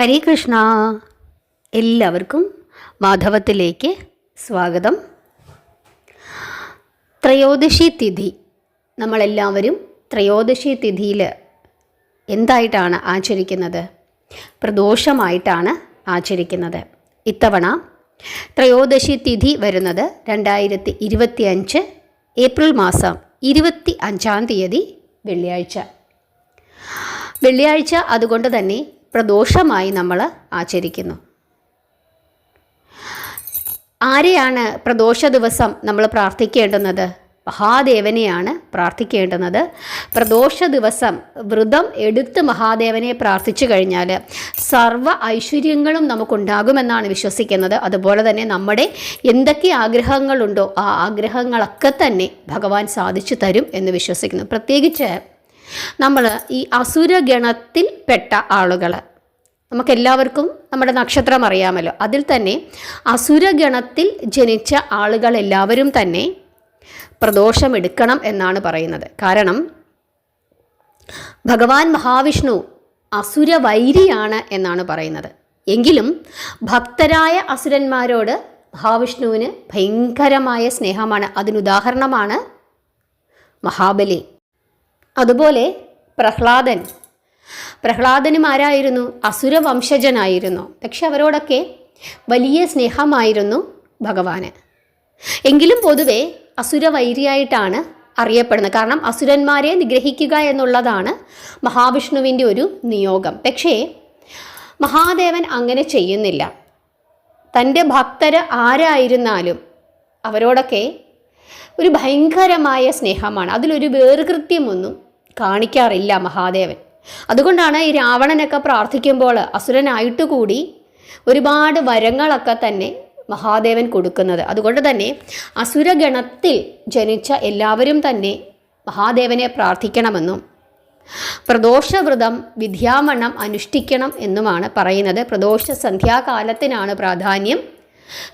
ഹരേ കൃഷ്ണ എല്ലാവർക്കും മാധവത്തിലേക്ക് സ്വാഗതം. ത്രയോദശി തിഥി. നമ്മളെല്ലാവരും ത്രയോദശി തിഥിയിൽ എന്തായിട്ടാണ് ആചരിക്കുന്നത്? പ്രദോഷമായിട്ടാണ് ആചരിക്കുന്നത്. ഇത്തവണ ത്രയോദശി തിഥി വരുന്നത് രണ്ടായിരത്തി ഇരുപത്തി അഞ്ച് ഏപ്രിൽ മാസം ഇരുപത്തി അഞ്ചാം തീയതി വെള്ളിയാഴ്ച. വെള്ളിയാഴ്ച അതുകൊണ്ട് തന്നെ പ്രദോഷമായി നമ്മൾ ആചരിക്കുന്നു. ആരെയാണ് പ്രദോഷ ദിവസം നമ്മൾ പ്രാർത്ഥിക്കേണ്ടുന്നത്? മഹാദേവനെയാണ് പ്രാർത്ഥിക്കേണ്ടുന്നത്. പ്രദോഷ ദിവസം വ്രതം എടുത്ത് മഹാദേവനെ പ്രാർത്ഥിച്ചു കഴിഞ്ഞാൽ സർവ ഐശ്വര്യങ്ങളും നമുക്കുണ്ടാകുമെന്നാണ് വിശ്വസിക്കുന്നത്. അതുപോലെ തന്നെ നമ്മുടെ എന്തൊക്കെ ആഗ്രഹങ്ങളുണ്ടോ ആ ആഗ്രഹങ്ങളൊക്കെ തന്നെ ഭഗവാൻ സാധിച്ചു തരും എന്ന് വിശ്വസിക്കുന്നു. പ്രത്യേകിച്ച് നമ്മൾ ഈ അസുരഗണത്തിൽ പെട്ട ആളുകൾ നമുക്കെല്ലാവർക്കും നമ്മുടെ നക്ഷത്രം അറിയാമല്ലോ. അതിൽ തന്നെ അസുരഗണത്തിൽ ജനിച്ച ആളുകൾ എല്ലാവരും തന്നെ പ്രദോഷം എടുക്കണം എന്നാണ് പറയുന്നത്. കാരണം ഭഗവാൻ മഹാവിഷ്ണു അസുരവൈരിയാണ് എന്നാണ് പറയുന്നത്. എങ്കിലും ഭക്തരായ അസുരന്മാരോട് മഹാവിഷ്ണുവിന് ഭയങ്കരമായ സ്നേഹമാണ്. അതിനുദാഹരണമാണ് മഹാബലി. അതുപോലെ പ്രഹ്ലാദൻ. പ്രഹ്ലാദനും ആരായിരുന്നു? അസുരവംശജനായിരുന്നു പക്ഷെ അവരോടൊക്കെ വലിയ സ്നേഹമായിരുന്നു ഭഗവാന്. എങ്കിലും പൊതുവെ അസുരവൈരിയായിട്ടാണ് അറിയപ്പെടുന്നത്. കാരണം അസുരന്മാരെ നിഗ്രഹിക്കുക എന്നുള്ളതാണ് മഹാവിഷ്ണുവിന്റെ ഒരു നിയോഗം. പക്ഷേ മഹാദേവൻ അങ്ങനെ ചെയ്യുന്നില്ല. തന്റെ ഭക്തര് ആരായിരുന്നാലും അവരോടൊക്കെ ഒരു ഭയങ്കരമായ സ്നേഹമാണ്. അതിലൊരു വേർകൃത്യമൊന്നും കാണിക്കാറില്ല മഹാദേവൻ. അതുകൊണ്ടാണ് ഈ രാവണനൊക്കെ പ്രാർത്ഥിക്കുമ്പോൾ അസുരനായിട്ട് കൂടി ഒരുപാട് വരങ്ങളൊക്കെ തന്നെ മഹാദേവൻ കൊടുക്കുന്നത്. അതുകൊണ്ട് തന്നെ അസുരഗണത്തിൽ ജനിച്ച എല്ലാവരും തന്നെ മഹാദേവനെ പ്രാർത്ഥിക്കണമെന്നും പ്രദോഷവ്രതം വിദ്യാമണം അനുഷ്ഠിക്കണം എന്നുമാണ് പറയുന്നത്. പ്രദോഷ സന്ധ്യാകാലത്തിനാണ് പ്രാധാന്യം.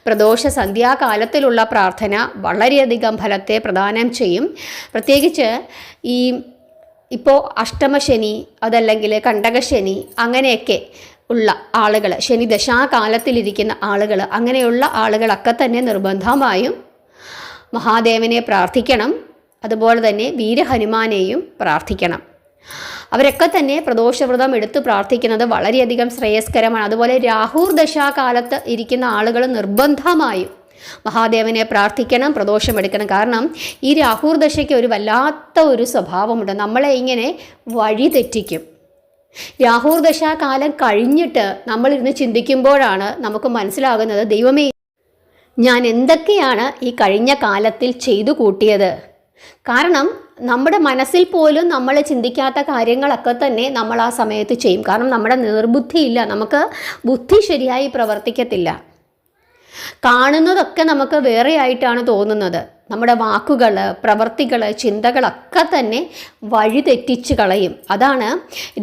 പ്രദോഷ സന്ധ്യാകാലത്തിലുള്ള പ്രാർത്ഥന വളരെയധികം ഫലത്തെ പ്രദാനം ചെയ്യും. പ്രത്യേകിച്ച് ഈ ഇപ്പോൾ അഷ്ടമശനി അതല്ലെങ്കിൽ കണ്ടകശനി അങ്ങനെയൊക്കെ ഉള്ള ആളുകൾ ശനി ദശാകാലത്തിലിരിക്കുന്ന ആളുകൾ അങ്ങനെയുള്ള ആളുകളൊക്കെ തന്നെ നിർബന്ധമായും മഹാദേവനെ പ്രാർത്ഥിക്കണം. അതുപോലെ തന്നെ വീരഹനുമാനെയും പ്രാർത്ഥിക്കണം. അവരൊക്കെ തന്നെ പ്രദോഷവ്രതം എടുത്ത് പ്രാർത്ഥിക്കുന്നത് വളരെയധികം ശ്രേയസ്കരമാണ്. അതുപോലെ രാഹുർ ദശാകാലത്ത് ഇരിക്കുന്ന ആളുകൾ നിർബന്ധമായും മഹാദേവനെ പ്രാർത്ഥിക്കണം പ്രദോഷമെടുക്കണം. കാരണം ഈ രാഹുർ ദശയ്ക്ക് ഒരു വല്ലാത്ത ഒരു സ്വഭാവമുണ്ട്. നമ്മളെ ഇങ്ങനെ വഴി തെറ്റിക്കും. കാലം ദശാകാലം കഴിഞ്ഞിട്ട് നമ്മളിരുന്ന് ചിന്തിക്കുമ്പോഴാണ് നമുക്ക് മനസ്സിലാകുന്നത് ദൈവമേ ഞാൻ എന്തൊക്കെയാണ് ഈ കഴിഞ്ഞ കാലത്തിൽ ചെയ്തു കൂട്ടിയത്? കാരണം നമ്മുടെ മനസ്സിൽ പോലും നമ്മൾ ചിന്തിക്കാത്ത കാര്യങ്ങളൊക്കെ തന്നെ നമ്മൾ ആ സമയത്ത് ചെയ്യും. കാരണം നമ്മുടെ നിർബുദ്ധിയില്ല നമുക്ക് ബുദ്ധി ശരിയായി പ്രവർത്തിക്കത്തില്ല. കാണുന്നതൊക്കെ നമുക്ക് വേറെ ആയിട്ടാണ് തോന്നുന്നത്. നമ്മുടെ വാക്കുകൾ പ്രവർത്തികൾ ചിന്തകളൊക്കെ തന്നെ വഴിതെറ്റിച്ച് കളയും. അതാണ്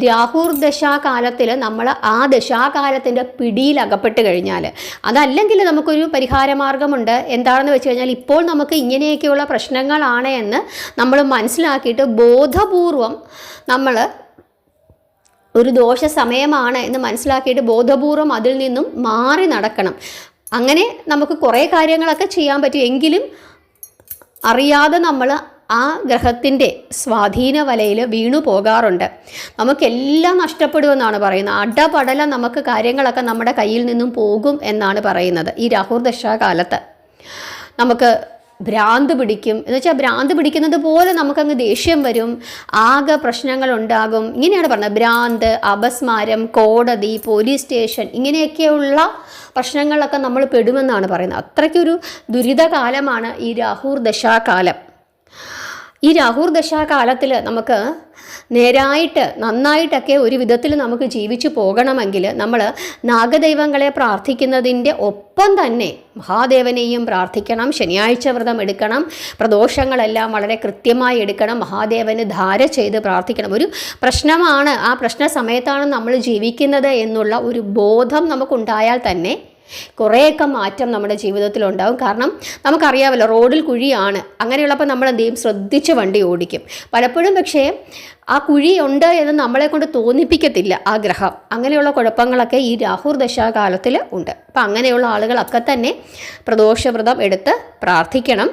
രാഹുർ ദശാകാലത്തിൽ നമ്മൾ ആ ദശാകാലത്തിന്റെ പിടിയിൽ അകപ്പെട്ട് കഴിഞ്ഞാൽ അതല്ലെങ്കിൽ നമുക്കൊരു പരിഹാരമാർഗമുണ്ട്. എന്താണെന്ന് വെച്ച് കഴിഞ്ഞാൽ ഇപ്പോൾ നമുക്ക് ഇങ്ങനെയൊക്കെയുള്ള പ്രശ്നങ്ങളാണ് എന്ന് നമ്മൾ മനസ്സിലാക്കിയിട്ട് ബോധപൂർവം നമ്മൾ ഒരു ദോഷ സമയമാണ് എന്ന് മനസ്സിലാക്കിയിട്ട് ബോധപൂർവം അതിൽ നിന്നും മാറി നടക്കണം. അങ്ങനെ നമുക്ക് കുറേ കാര്യങ്ങളൊക്കെ ചെയ്യാൻ പറ്റും. എങ്കിലും അറിയാതെ നമ്മൾ ആ ഗ്രഹത്തിന്റെ സ്വാധീന വലയിൽ വീണു പോകാറുണ്ട്. നമുക്കെല്ലാം നഷ്ടപ്പെടുമെന്നാണ് പറയുന്നത്. അടപടല നമുക്ക് കാര്യങ്ങളൊക്കെ നമ്മുടെ കയ്യിൽ നിന്നും പോകും എന്നാണ് പറയുന്നത് ഈ രാഹുർ കാലത്ത് നമുക്ക് ഭ്രാന്ത് പിടിക്കും. എന്ന് വെച്ചാൽ ഭ്രാന്ത് പിടിക്കുന്നത് പോലെ നമുക്കങ്ങ് ദേഷ്യം വരും. ആകെ പ്രശ്നങ്ങൾ ഉണ്ടാകും ഇങ്ങനെയാണ് പറഞ്ഞത്. ഭ്രാന്ത് അപസ്മാരം കോടതി പോലീസ് സ്റ്റേഷൻ ഇങ്ങനെയൊക്കെയുള്ള പ്രശ്നങ്ങളൊക്കെ നമ്മൾ പെടുമെന്നാണ് പറയുന്നത്. അത്രയ്ക്കൊരു ദുരിതകാലമാണ് ഈ രാഹുർ ദശാകാലം. ഈ രാഹൂർ ദശാകാലത്തിൽ നമുക്ക് നേരായിട്ട് നന്നായിട്ടൊക്കെ ഒരു വിധത്തിൽ നമുക്ക് ജീവിച്ചു പോകണമെങ്കിൽ നമ്മൾ നാഗദൈവങ്ങളെ പ്രാർത്ഥിക്കുന്നതിന്റെ ഒപ്പം തന്നെ മഹാദേവനെയും പ്രാർത്ഥിക്കണം ശനിയാഴ്ച വ്രതം എടുക്കണം പ്രദോഷങ്ങളെല്ലാം വളരെ കൃത്യമായി എടുക്കണം മഹാദേവന് ധാര ചെയ്ത് പ്രാർത്ഥിക്കണം. ഒരു പ്രശ്നമാണ് ആ പ്രശ്ന സമയത്താണ് നമ്മൾ ജീവിക്കുന്നത് എന്നുള്ള ഒരു ബോധം നമുക്കുണ്ടായാൽ തന്നെ കുറേയൊക്കെ മാറ്റം നമ്മുടെ ജീവിതത്തിലുണ്ടാവും. കാരണം നമുക്കറിയാമല്ലോ റോഡിൽ കുഴിയാണ്. അങ്ങനെയുള്ളപ്പോൾ നമ്മൾ എന്ത് ചെയ്യും? ശ്രദ്ധിച്ച് വണ്ടി ഓടിക്കും. പലപ്പോഴും പക്ഷേ ആ കുഴിയുണ്ട് എന്ന് നമ്മളെ കൊണ്ട് തോന്നിപ്പിക്കത്തില്ല ആ ഗ്രഹം. അങ്ങനെയുള്ള കുഴപ്പങ്ങളൊക്കെ ഈ രാഹുർ ദശാകാലത്തിൽ ഉണ്ട്. അപ്പം അങ്ങനെയുള്ള ആളുകളൊക്കെ തന്നെ പ്രദോഷവ്രതം എടുത്ത് പ്രാർത്ഥിക്കണം.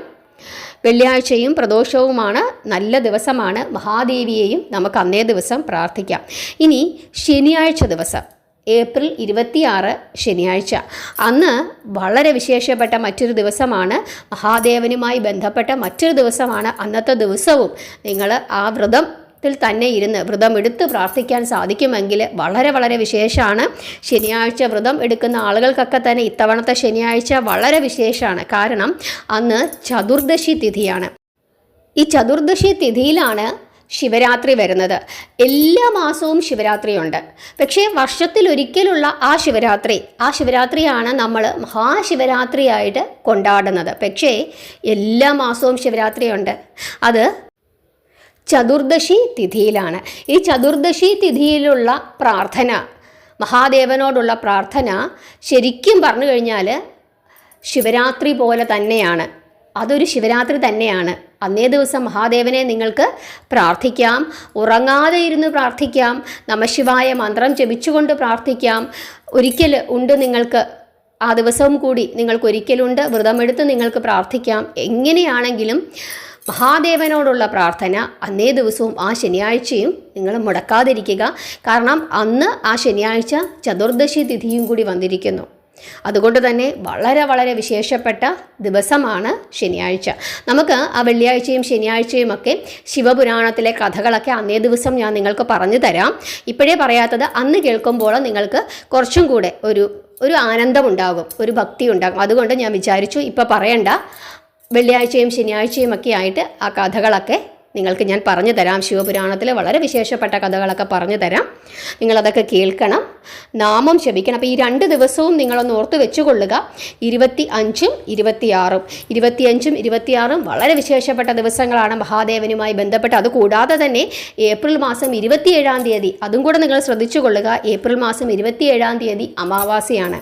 വെള്ളിയാഴ്ചയും പ്രദോഷവുമാണ്. നല്ല ദിവസമാണ്. മഹാദേവിയെയും നമുക്ക് അന്നേ ദിവസം പ്രാർത്ഥിക്കാം. ഇനി ശനിയാഴ്ച ദിവസം. ഏപ്രിൽ ഇരുപത്തിയാറ് ശനിയാഴ്ച. അന്ന് വളരെ വിശേഷപ്പെട്ട മറ്റൊരു ദിവസമാണ്. മഹാദേവനുമായി ബന്ധപ്പെട്ട മറ്റൊരു ദിവസമാണ് അന്നത്തെ ദിവസവും. നിങ്ങൾ ആ വ്രതം ത്തിൽ തന്നെ ഇരുന്ന് വ്രതം എടുത്ത് പ്രാർത്ഥിക്കാൻ സാധിക്കുമെങ്കിൽ വളരെ വളരെ വിശേഷമാണ്. ശനിയാഴ്ച വ്രതം എടുക്കുന്ന ആളുകൾക്കൊക്കെ തന്നെ ഇത്തവണത്തെ ശനിയാഴ്ച വളരെ വിശേഷമാണ്. കാരണം അന്ന് ചതുർദശി തിഥിയാണ്. ഈ ചതുർദശി തിഥിയിലാണ് ശിവരാത്രി വരുന്നത്. എല്ലാ മാസവും ശിവരാത്രിയുണ്ട്. പക്ഷേ വർഷത്തിലൊരിക്കലുള്ള ആ ശിവരാത്രി ആ ശിവരാത്രിയാണ് നമ്മൾ മഹാശിവരാത്രിയായിട്ട് കൊണ്ടാടുന്നത്. പക്ഷേ എല്ലാ മാസവും ശിവരാത്രിയുണ്ട്. അത് ചതുർദശി തിഥിയിലാണ്. ഈ ചതുർദശി തിഥിയിലുള്ള പ്രാർത്ഥന മഹാദേവനോടുള്ള പ്രാർത്ഥന ശരിക്കും പറഞ്ഞു കഴിഞ്ഞാൽ ശിവരാത്രി പോലെ തന്നെയാണ്. അതൊരു ശിവരാത്രി തന്നെയാണ്. അന്നേ ദിവസം മഹാദേവനെ നിങ്ങൾക്ക് പ്രാർത്ഥിക്കാം. ഉറങ്ങാതെ ഇരുന്ന് പ്രാർത്ഥിക്കാം. നമശിവായ മന്ത്രം ജപിച്ചുകൊണ്ട് പ്രാർത്ഥിക്കാം. ഒരിക്കൽ ഉണ്ട് നിങ്ങൾക്ക് ആ ദിവസവും കൂടി നിങ്ങൾക്ക് ഒരിക്കലുണ്ട് വ്രതമെടുത്ത് നിങ്ങൾക്ക് പ്രാർത്ഥിക്കാം. എങ്ങനെയാണെങ്കിലും മഹാദേവനോടുള്ള പ്രാർത്ഥന അന്നേ ദിവസവും ആ ശനിയാഴ്ചയും നിങ്ങൾ മുടക്കാതിരിക്കുക. കാരണം അന്ന് ആ ശനിയാഴ്ച ചതുർദശി തിഥിയും കൂടി വന്നിരിക്കുന്നു. അതുകൊണ്ട് തന്നെ വളരെ വളരെ വിശേഷപ്പെട്ട ദിവസമാണ് ശനിയാഴ്ച. നമുക്ക് ആ വെള്ളിയാഴ്ചയും ശനിയാഴ്ചയും ഒക്കെ ശിവപുരാണത്തിലെ കഥകളൊക്കെ അന്നേ ദിവസം ഞാൻ നിങ്ങൾക്ക് പറഞ്ഞു തരാം. ഇപ്പോഴേ പറയാത്തത് അന്ന് കേൾക്കുമ്പോൾ നിങ്ങൾക്ക് കുറച്ചും കൂടെ ഒരു ഒരു ആനന്ദമുണ്ടാകും ഒരു ഭക്തി ഉണ്ടാകും. അതുകൊണ്ട് ഞാൻ വിചാരിച്ചു ഇപ്പോൾ പറയണ്ട. വെള്ളിയാഴ്ചയും ശനിയാഴ്ചയും ഒക്കെ ആയിട്ട് ആ കഥകളൊക്കെ നിങ്ങൾക്ക് ഞാൻ പറഞ്ഞു തരാം. ശിവപുരാണത്തിലെ വളരെ വിശേഷപ്പെട്ട കഥകളൊക്കെ പറഞ്ഞു തരാം. നിങ്ങളതൊക്കെ കേൾക്കണം. നാമം ശപിക്കണം. അപ്പോൾ ഈ രണ്ട് ദിവസവും നിങ്ങളൊന്ന് ഓർത്ത് വെച്ചുകൊള്ളുക. ഇരുപത്തി അഞ്ചും ഇരുപത്തിയാറും. ഇരുപത്തിയഞ്ചും ഇരുപത്തിയാറും വളരെ വിശേഷപ്പെട്ട ദിവസങ്ങളാണ് മഹാദേവനുമായി ബന്ധപ്പെട്ട്. അതുകൂടാതെ തന്നെ ഏപ്രിൽ മാസം ഇരുപത്തിയേഴാം തീയതി അതും കൂടെ നിങ്ങൾ ശ്രദ്ധിച്ചു കൊള്ളുക ഏപ്രിൽ മാസം ഇരുപത്തിയേഴാം തീയതി അമാവാസിയാണ്.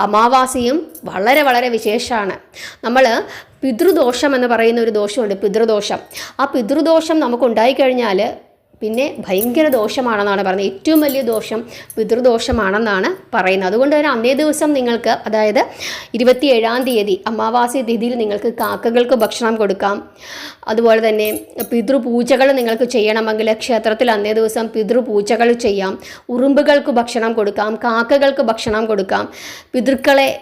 അമാവാസിയും വളരെ വളരെ വിശേഷമാണ് നമ്മൾ പിതൃദോഷം എന്ന് പറയുന്ന ഒരു ദോഷമുണ്ട് പിതൃദോഷം. ആ പിതൃദോഷം നമുക്ക് ഉണ്ടായിക്കഴിഞ്ഞാൽ പിന്നെ ഭയങ്കര ദോഷമാണെന്നാണ് പറയുന്നത്. ഏറ്റവും വലിയ ദോഷം പിതൃദോഷമാണെന്നാണ് പറയുന്നത്. അതുകൊണ്ട് തന്നെ അന്നേ ദിവസം നിങ്ങൾക്ക് അതായത് ഇരുപത്തി ഏഴാം തീയതി അമാവാസി തിഥിയിൽ നിങ്ങൾക്ക് കാക്കകൾക്ക് ഭക്ഷണം കൊടുക്കാം. അതുപോലെ തന്നെ പിതൃപൂജകൾ നിങ്ങൾക്ക് ചെയ്യണമെങ്കിൽ ക്ഷേത്രത്തിൽ അന്നേ ദിവസം പിതൃപൂജകൾ ചെയ്യാം. ഉറുമ്പുകൾക്ക് ഭക്ഷണം കൊടുക്കാം കാക്കകൾക്ക് ഭക്ഷണം കൊടുക്കാം. പിതൃക്കളെ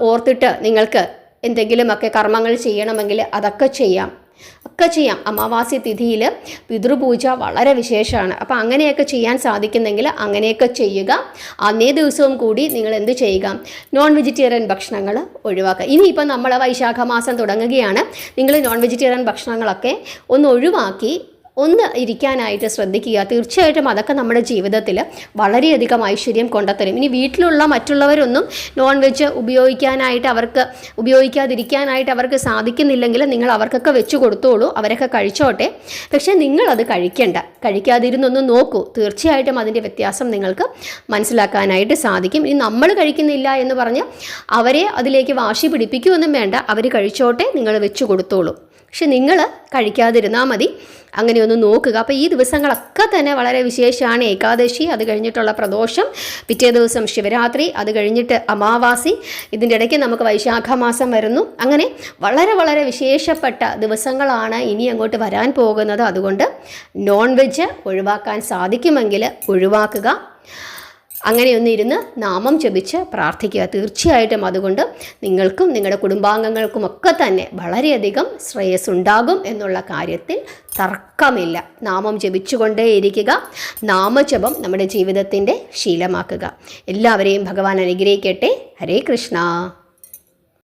ഓർത്തിട്ട് നിങ്ങൾക്ക് എന്തെങ്കിലുമൊക്കെ കർമ്മങ്ങൾ ചെയ്യണമെങ്കിൽ അതൊക്കെ ചെയ്യാം. ഒക്കെ ചെയ്യാം. അമാവാസി തിഥിയിൽ പിതൃപൂജ വളരെ വിശേഷമാണ്. അപ്പോൾ അങ്ങനെയൊക്കെ ചെയ്യാൻ സാധിക്കുന്നെങ്കിൽ അങ്ങനെയൊക്കെ ചെയ്യുക. അന്നേ ദിവസവും കൂടി നിങ്ങൾ എന്ത് ചെയ്യുക? നോൺ വെജിറ്റേറിയൻ ഭക്ഷണങ്ങൾ ഒഴിവാക്കുക. ഇനിയിപ്പോൾ നമ്മൾ വൈശാഖ മാസം തുടങ്ങുകയാണ്. നിങ്ങൾ നോൺ വെജിറ്റേറിയൻ ഭക്ഷണങ്ങളൊക്കെ ഒന്ന് ഒഴിവാക്കി ഒന്ന് ഇരിക്കാനായിട്ട് ശ്രദ്ധിക്കുക. തീർച്ചയായിട്ടും അതൊക്കെ നമ്മുടെ ജീവിതത്തിൽ വളരെയധികം ഐശ്വര്യം കൊണ്ടുത്തരും ഇനി വീട്ടിലുള്ള മറ്റുള്ളവരൊന്നും നോൺ വെജ് ഉപയോഗിക്കാനായിട്ട് അവർക്ക് ഉപയോഗിക്കാതിരിക്കാനായിട്ട് അവർക്ക് സാധിക്കുന്നില്ലെങ്കിൽ നിങ്ങൾ അവർക്കൊക്കെ വെച്ച് കൊടുത്തോളൂ അവരൊക്കെ കഴിച്ചോട്ടെ. പക്ഷേ നിങ്ങളത് കഴിക്കേണ്ട. കഴിക്കാതിരുന്നൊന്ന് നോക്കൂ. തീർച്ചയായിട്ടും അതിന്റെ വ്യത്യാസം നിങ്ങൾക്ക് മനസ്സിലാക്കാനായിട്ട് സാധിക്കും. ഇനി നമ്മൾ കഴിക്കുന്നില്ല എന്ന് പറഞ്ഞ് അവരെ അതിലേക്ക് വാശി പിടിപ്പിക്കുമൊന്നും വേണ്ട. അവർ കഴിച്ചോട്ടെ നിങ്ങൾ വെച്ച് കൊടുത്തോളൂ. പക്ഷെ നിങ്ങൾ കഴിക്കാതിരുന്നാൽ മതി. അങ്ങനെ ഒന്ന് നോക്കുക. അപ്പോൾ ഈ ദിവസങ്ങളൊക്കെ തന്നെ വളരെ വിശേഷമാണ് ഏകാദശി അത് കഴിഞ്ഞിട്ടുള്ള പ്രദോഷം പിറ്റേ ദിവസം ശിവരാത്രി അത് കഴിഞ്ഞിട്ട് അമാവാസി ഇതിന്റെ ഇടയ്ക്ക് നമുക്ക് വൈശാഖ മാസം വരുന്നു. അങ്ങനെ വളരെ വളരെ വിശേഷപ്പെട്ട ദിവസങ്ങളാണ് ഇനി അങ്ങോട്ട് വരാൻ പോകുന്നത്. അതുകൊണ്ട് നോൺ വെജ് ഒഴിവാക്കാൻ സാധിക്കുമെങ്കിൽ ഒഴിവാക്കുക. അങ്ങനെ ഒന്നിരുന്ന് നാമം ജപിച്ച് പ്രാർത്ഥിക്കുക. തീർച്ചയായിട്ടും അതുകൊണ്ട് നിങ്ങൾക്കും നിങ്ങളുടെ കുടുംബാംഗങ്ങൾക്കും ഒക്കെ തന്നെ വളരെയധികം ശ്രേയസ് ഉണ്ടാകും എന്നുള്ള കാര്യത്തിൽ തർക്കമില്ല. നാമം ജപിച്ചുകൊണ്ടേയിരിക്കുക. നാമജപം നമ്മുടെ ജീവിതത്തിന്റെ ശീലമാക്കുക. എല്ലാവരെയും ഭഗവാൻ അനുഗ്രഹിക്കട്ടെ. ഹരേ കൃഷ്ണ.